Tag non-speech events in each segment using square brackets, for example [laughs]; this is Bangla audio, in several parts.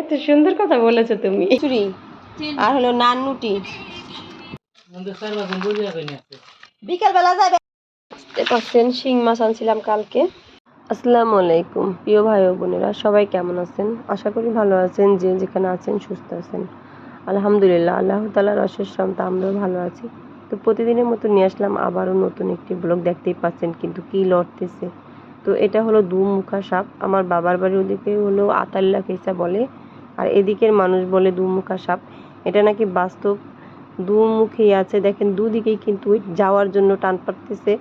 এত সুন্দর কথা বলেছ তুমি। চুরি আর হলো নানুটি বিকাল বেলা যাবে। বুঝতে পারছেন শিং মাছ আনছিলাম কালকে। আসসালামু আলাইকুম প্রিয় ভাই ও বোনেরা সবাই কেমন আছেন? আশা করি ভালো আছেন যে যেখানে আছেন সুস্থ আছেন। আলহামদুলিল্লাহ আল্লাহ তালার অশেষ রহমতে আমরাও ভালো আছি। তো প্রতিদিনের মতো নিয়ে আসলাম আবারও নতুন একটি ব্লগ দেখতেই পাচ্ছেন কিন্তু কি লড়তেছে। তো এটা হলো দু মুখা সাপ আমার বাবার বাড়ির ওদিকে হলো আতাল্লা কেসা বলে। আর এদিকের মানুষ বলে দু মুখা সাপ। এটা নাকি বাস্তব? দু মুখেই আছে। দেখেন, দুদিকেই কিন্তু যাওয়ার জন্য টান পাড়তেছে।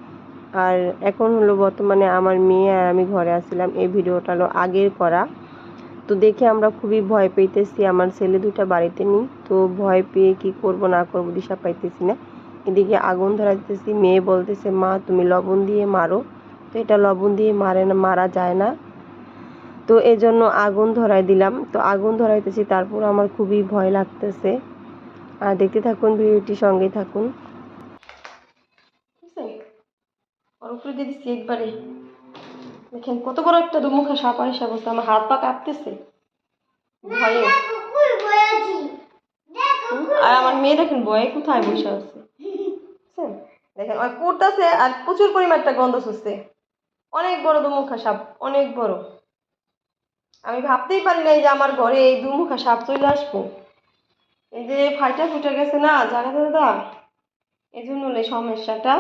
আর এখন হলো বর্তমানে আমার মেয়ে আর আমি ঘরে আসছিলাম এই ভিডিওটা হলো আগের করা। তো দেখে আমরা খুবই ভয় পেতেছি আমার ছেলে দুটা বাড়িতে নেই। তো ভয় পেয়ে কি করব, না করব দিশা পাইতেছি না। এদিকে আগুন ধরাইতেছি মেয়ে বলতেছে, মা, তুমি লবণ দিয়ে মারো। তো এটা লবণ দিয়ে মারে না, মারা যায় না। তো এই জন্য আগুন ধরাই দিলাম। তো আগুন ধরাইতেছি, তারপর আমার খুবই ভয় লাগতেছে। আর দেখতে থাকুন, ভিডিওটি সঙ্গেই থাকুন। উপরে দিয়ে একবারে। দেখেন, কত বড় একটা দুমুখা সাপ আইসা বসে, আমার হাত পা কাঁপতেছে। ভয়ে। আর আমার মেয়ে দেখেন, ভয়ে কোথায় বসে আছে? দেখেন ওই পড়তেছে আর প্রচুর পরিমাণ একটা গন্ধ শুচ্ছে অনেক বড় দুমুখা সাপ, অনেক বড়। আমি ভাবতেই পারি নাই যে আমার ঘরে এই দুমুখা সাপ চলে আসব। এই যে ফাইটা ফুটে গেছে না জায়গা দাদা। এই জন্য হলো এই সমস্যাটা।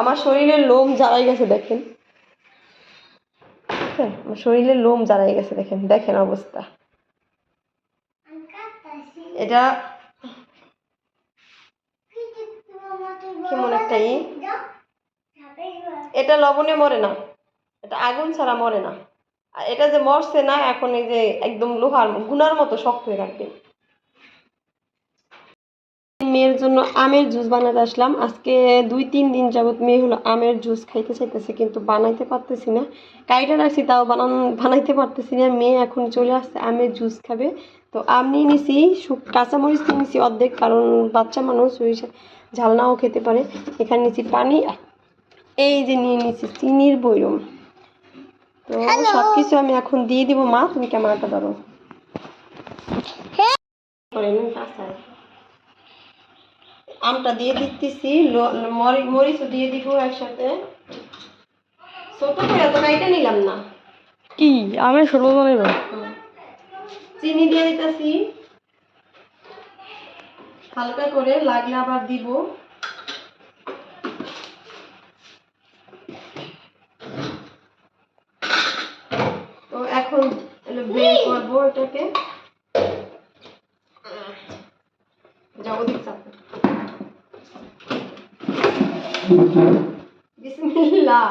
আমার শরীরের লোম জ্বালাই গেছে দেখেন। হ্যাঁ, আমার শরীরের লোম জ্বালাই গেছে দেখেন দেখেন অবস্থা। এটা কেমন একটা ই এটা লবণে মরে না। এটা আগুন ছাড়া মরে না। আর এটা যে মরছে না, এখন এই যে একদম লোহার গুনার মতো শক্ত হয়ে থাকবে। মেয়ের জন্য আমের জুস বানাতে আসলাম। আজকে দুই তিন দিন যাবত মেয়ে হলো আমের জুস খাইতে চাইতেছে, কিন্তু বানাইতে পারতেছি না। কাইটা রাখছি, তাও বানান, বানাইতে পারতেছি না। মেয়ে এখন চলে আসছে, আমের জুস খাবে। তো আম নিয়ে নিছি কাঁচামরিচ নিয়ে নিছি অর্ধেক, কারণ বাচ্চা মানুষ, ওই সে- ঝাল নাও খেতে পারে। এখানে নিছি পানি এই যে নিয়ে নিছি চিনির বৈরম। তো সব কিছু আমি এখন দিয়ে দিব মা তুমি ক্যামেরাটা ধরো। আমটা দিয়ে দিতেছি মরিচও দিয়ে দিব একসাথে। ছোট করে তো কাইটা নিলাম না। কি? আমি শরবত বানাইব চিনি দিয়ে দিতেছি। হালকা করে লাগলে আবার দিব তো এখন এলো বের করব এটাকে যাব দিক চাপো বিসমিল্লাহ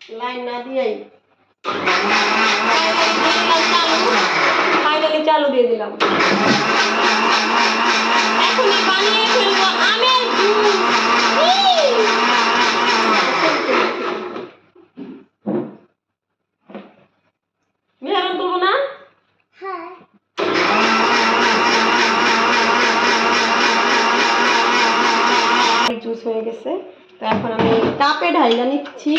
লাইন না দিয়াই ফাইনালি চালু দিয়ে দিলাম এখনই বানিয়ে ফেলব আমের জুস মেহরান তুলবো না জুস হয়ে গেছে তো এখন আমি কাপে ঢাইলা নিচ্ছি।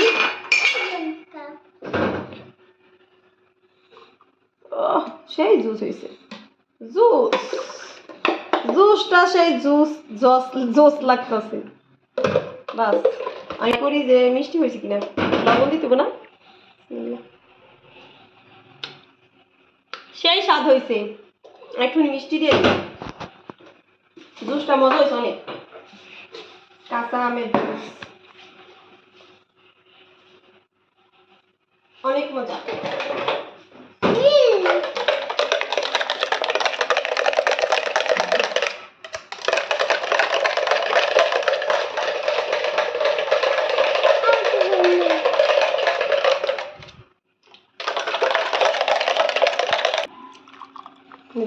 সেই জুস হয়েছে। জুস। জুসটা সেই জুস, জস লাগতেছে। বাস, আমি করি যে মিষ্টি হয়েছে কিনা, লবণ দিতে না? সেই স্বাদ হয়েছে। একটু মিষ্টি দিয়ে জুসটা মজা হয়েছে অনেক। কাঁচা আমের জুস অনেক মজা।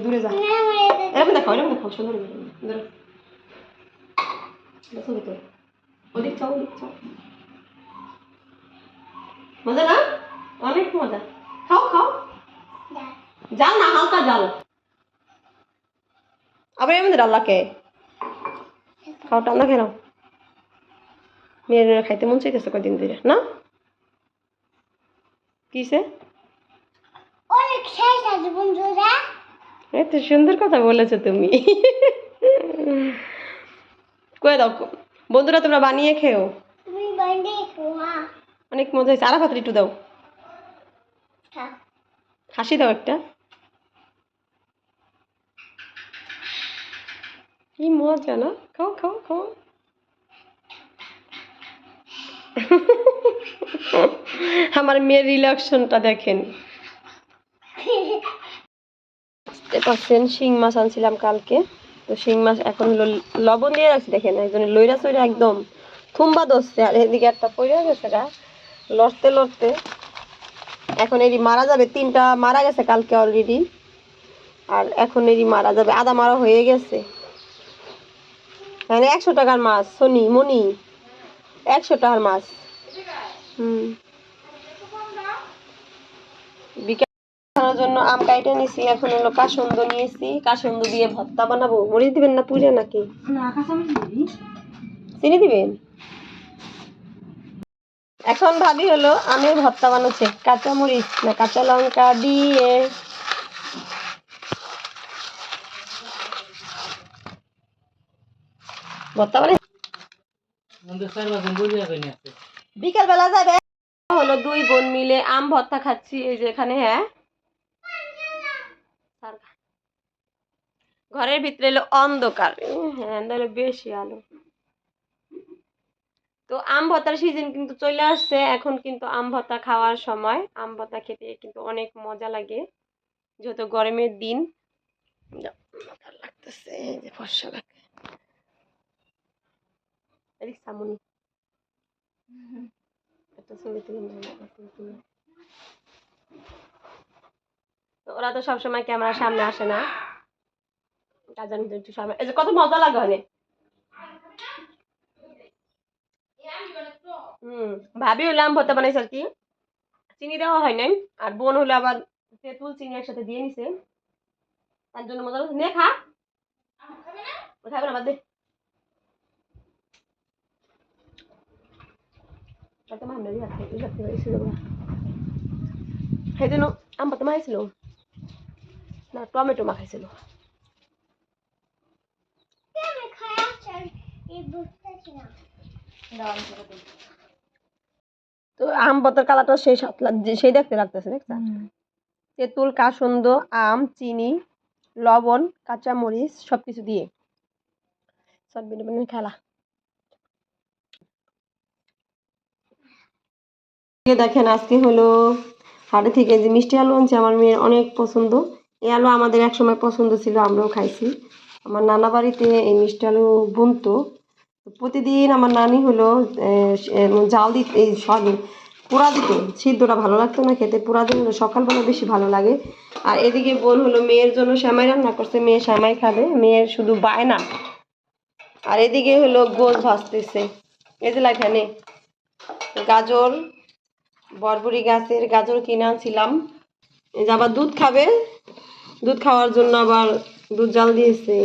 দূরে যা। এরকম দেখাও এরকম দেখাও সুন্দর। দেখো ভিতরে। চাও ওদিক চাও মজা না? অনেক মজা। খাও খাও। জাল না হালকা জাল আবার এমন আল্লাহকে। খাও টান্দা খেয়ে নাও। মেয়ের খাইতে মন চাইতেছে কদিন ধরে না? কিসে অনেক শেষ আছে বন্ধুরা। এত সুন্দর কথা বলেছ তুমি। কয়ে দাও। বন্ধুরা তোমরা বানিয়ে খেও। অনেক মজা হয়েছে। আরা ভাতের একটু দাও। হাসি দাও একটা। কি মজা না? খাও খাও খাও। আমার মেয়ের রিলাক্সনটা দেখেন। [laughs] বুঝতে পারছেন শিং মাছ আনছিলাম কালকে। তো শিং মাছ এখন হলো লবণ দিয়ে রাখছি, দেখেন একজনের লইরা চইরা একদম থুম্বা দোষছে আর এদিকে একটা পড়ে গেছে গা, লড়তে লড়তে। এখন এরই মারা যাবে, তিনটা মারা গেছে কালকে অলরেডি আর এখন এরই মারা যাবে, আদা মারা হয়ে গেছে। মানে একশো টাকার মাছ শনি মনি, একশো টাকার মাছ। হুম। খাওয়ার জন্য আম কাইটে নিছি এখন হলো কাসন্দ নিয়েছি। কাসন্দ দিয়ে ভর্তা বানাবো। মরিচ দিবেন না পুজো নাকি? চিনি দিবেন? এখন ভাবি হলো আমের ভর্তা বানাচ্ছে কাঁচা মরিচ না কাঁচা লঙ্কা দিয়ে। ভর্তা বিকেল বেলা যাবে হলো দুই বোন মিলে আম ভর্তা খাচ্ছি এই যে এখানে হ্যাঁ? ঘরের ভিতরে এলো অন্ধকার। হ্যাঁ তাহলে বেশি আলো। তো আম ভর্তার সিজন কিন্তু চলে আসছে। এখন কিন্তু আম ভর্তা খাওয়ার সময়। আম ভর্তা খেতে কিন্তু অনেক মজা লাগে যেহেতু গরমের দিন। লাগতেছে যে ফর্সা লাগে সামুনি। একটা ছবি তুলে ওরা তো সবসময় ক্যামেরার সামনে আসে না। কত মজা লাগে অনেক হুম, ভাবি হলে আম ভর্তা বানাইছে আর কি চিনি দেওয়া হয় নাই, আর বোন হলে আবার তেঁতুল চিনি একসাথে দিয়ে নিছে। তার জন্য মজা লাগছে। নে খা। খাবে না সেই জন্য আম ভর্তা মাখাইছিল না, টমেটো মাখাইছিল আমি খারাপ চাই এই বুঝতেছি না তো আম ভর্তার কালারটা সেই সাত সেই দেখতে লাগতেছে দেখছেন তেঁতুল কাসন্দ আম চিনি লবণ কাঁচা মরিচ সব কিছু দিয়ে সব বিনে বিনে খেলা দেখেন আজকে হলো হাটে থেকে যে মিষ্টি আলু আনছে আমার মেয়ের অনেক পছন্দ। এই আলু আমাদের একসময় পছন্দ ছিল আমরাও খাইছি। আমার নানা বাড়িতে এই মিষ্টি আলু বুনতো প্রতিদিন আমার নানি হলো জাল দিতে, এই সরি পোড়া দিত। সিদ্ধটা ভালো লাগতো না খেতে, পোড়া দিন সকালবেলা বেশি ভালো লাগে। আর এদিকে বোন হলো মেয়ের জন্য শ্যামাই রান্না করছে, মেয়ে শ্যামাই খাবে মেয়ের শুধু বায়না আর এদিকে হলো গোল ভাজতেছে। এই যে এখানে গাজর বরবরি গাছের গাজর কিনে আনছিলাম। যে আবার দুধ খাবে, দুধ খাওয়ার জন্য আবার দুধ জাল দিয়েছে।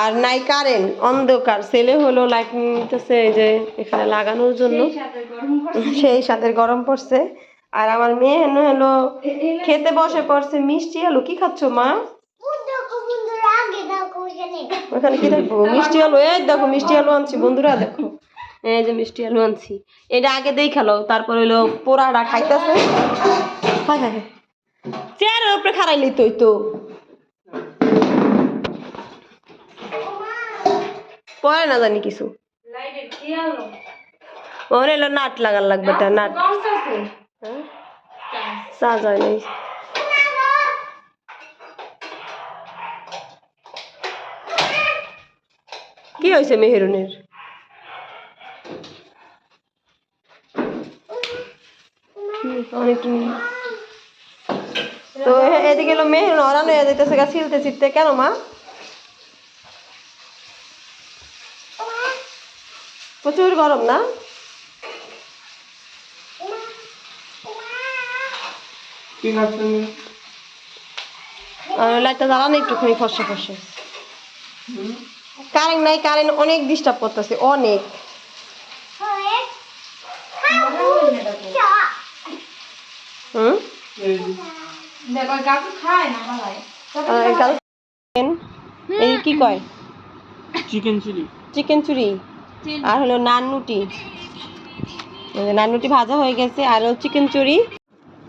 আর নাই কারেন্ট অন্ধকার। ছেলে হলো লাইট নিতেছে এই যে এখানে লাগানোর জন্য। সেই সাথে গরম পড়ছে। আর আমার মেয়ে হেন হলো খেতে বসে পড়ছে মিষ্টি আলু। কি খাচ্ছ মা? দেখো বন্ধুরা আগে দেখো এখানে। ওখানে কি দেখব? মিষ্টি আলু এই দেখো মিষ্টি আলু আনছি বন্ধুরা দেখো। এই যে মিষ্টি আলু আনছি। এটা আগে দেই খেলো তারপর হলো পোড়াটা খাইতেছে। হায় হায় হায়। চেয়ারের উপরে খারাইলি তুই তো। পরে না জানি কিছু। ওর নাট লাগার লাগবে এটা নাট? চা যায় নাই। কি হয়েছে মেহেরুনের? অনেক তো এদিকে মেহেরুন অরানো যেতেছে গা ছিলতে ছিলতে কেন মা? প্রচুর গরম না? আর লাইটটা জ্বালানো একটুখানি ফসে ফসে কারেন্ট নাই কারেন্ট অনেক ডিস্টার্ব করতেছে অনেক। হয় এই কি কয়? Chicken chilli. চিকেন চুরি। আর হলো নান রুটি নান রুটি ভাজা হয়ে গেছে আর হলো চিকেন চুরি।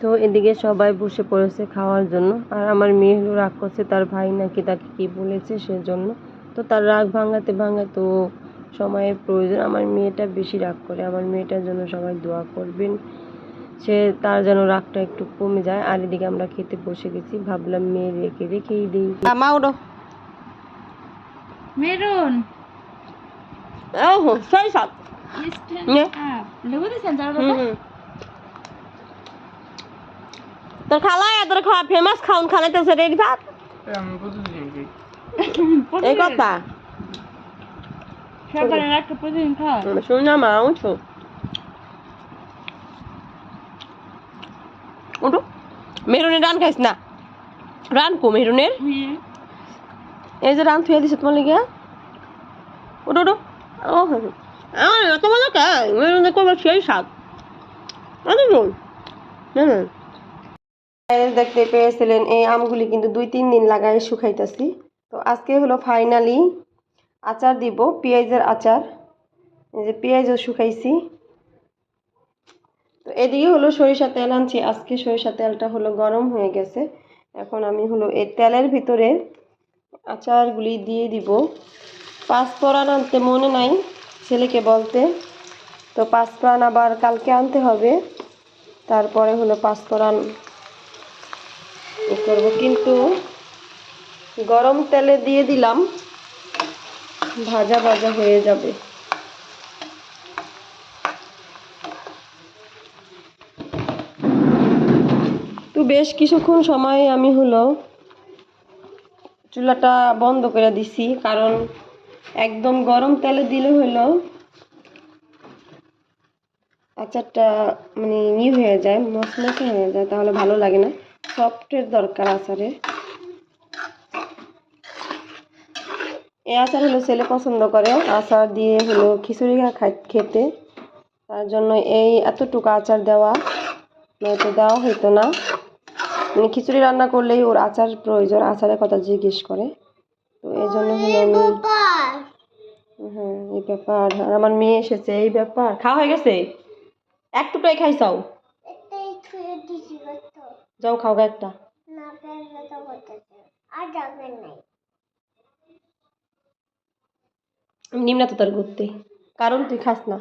তো এদিকে সবাই বসে পড়েছে খাওয়ার জন্য। আর আমার মেয়ে হলো রাগ করছে তার ভাই নাকি তাকে কি বলেছে সেজন্য। তো তার রাগ ভাঙাতে ভাঙাতে ও সময়ের প্রয়োজন। আমার মেয়েটা বেশি রাগ করে। আমার মেয়েটার জন্য সবাই দোয়া করবেন। সে তার যেন রাগটা একটু কমে যায়। আর এদিকে আমরা খেতে বসে গেছি। ভাবলাম মেয়ে রেখে রেখেই দিই। মেরুন। ওহো সেই সাত নে। লেবু দিছেন যার হুম, হুম। তোর খালা তোর খাওয়া ফেমাস খাউন খালাইতেছে রেডি ভাত আমি প্রতিদিন খাই এই কথা সকালে একটা প্রতিদিন খাওয়া শুন না মা উঠো উঠো মেরুনের রান খাইস না রান কো মেরুনের এই যে রান থুয়ে দিছে তোমার লিগে উঠো উঠো ও হ্যাঁ এত মজা কে? মেরুনের করব সেই স্বাদ। অনেক রোল দেখতে পেয়েছিলেন, এই আমগুলি কিন্তু দুই তিন দিন লাগাই শুকাইতেছি। তো আজকে হলো ফাইনালি আচার দিব, পেঁয়াজের আচার। এই যে পেঁয়াজও শুকাইছি। তো এদিকে হলো সরিষা তেল আনছি। আজকে সরিষা তেলটা হলো গরম হয়ে গেছে। এখন আমি হলো এই তেলের ভিতরে আচারগুলি দিয়ে দিব। পাঁচফোড়ন আনতে মনে নাই, ছেলেকে বলতে। তো পাঁচ পাঁচফোড়ন আবার কালকে আনতে হবে। তারপরে হলো পাঁচফোড়ন ই করব। কিন্তু গরম তেলে দিয়ে দিলাম, ভাজা ভাজা হয়ে যাবে। তো বেশ কিছুক্ষণ সময় আমি হলো চুলাটা বন্ধ করে দিছি, কারণ একদম গরম তেলে দিলে হলো আচারটা মানে ই হয়ে যায় মশমশে হয়ে যায়, তাহলে ভালো লাগে না। সফটের দরকার আচারে। এই আচার হলো ছেলে পছন্দ করে, আচার দিয়ে হলো খিচুড়ি খেতে। তার জন্য এই এতটুকু আচার দেওয়া, নয়তো দেওয়া হতো না। মানে খিচুড়ি রান্না করলেই ওর আচার প্রয়োজন আচারের কথা জিজ্ঞেস করে। তো এই জন্য হলো আমি হ্যাঁ এই ব্যাপার। আর আমার মেয়ে এসেছে এই ব্যাপার। খাওয়া হয়ে গেছে? খাইছাও? এটাই ছুঁয়ে যাও খাও গা একটা। না পেয়ে ব্যথা করতেছে আর যাবে নাই। আমি নিম না তো তোর ঘুরতে। কারণ তুই খাস না।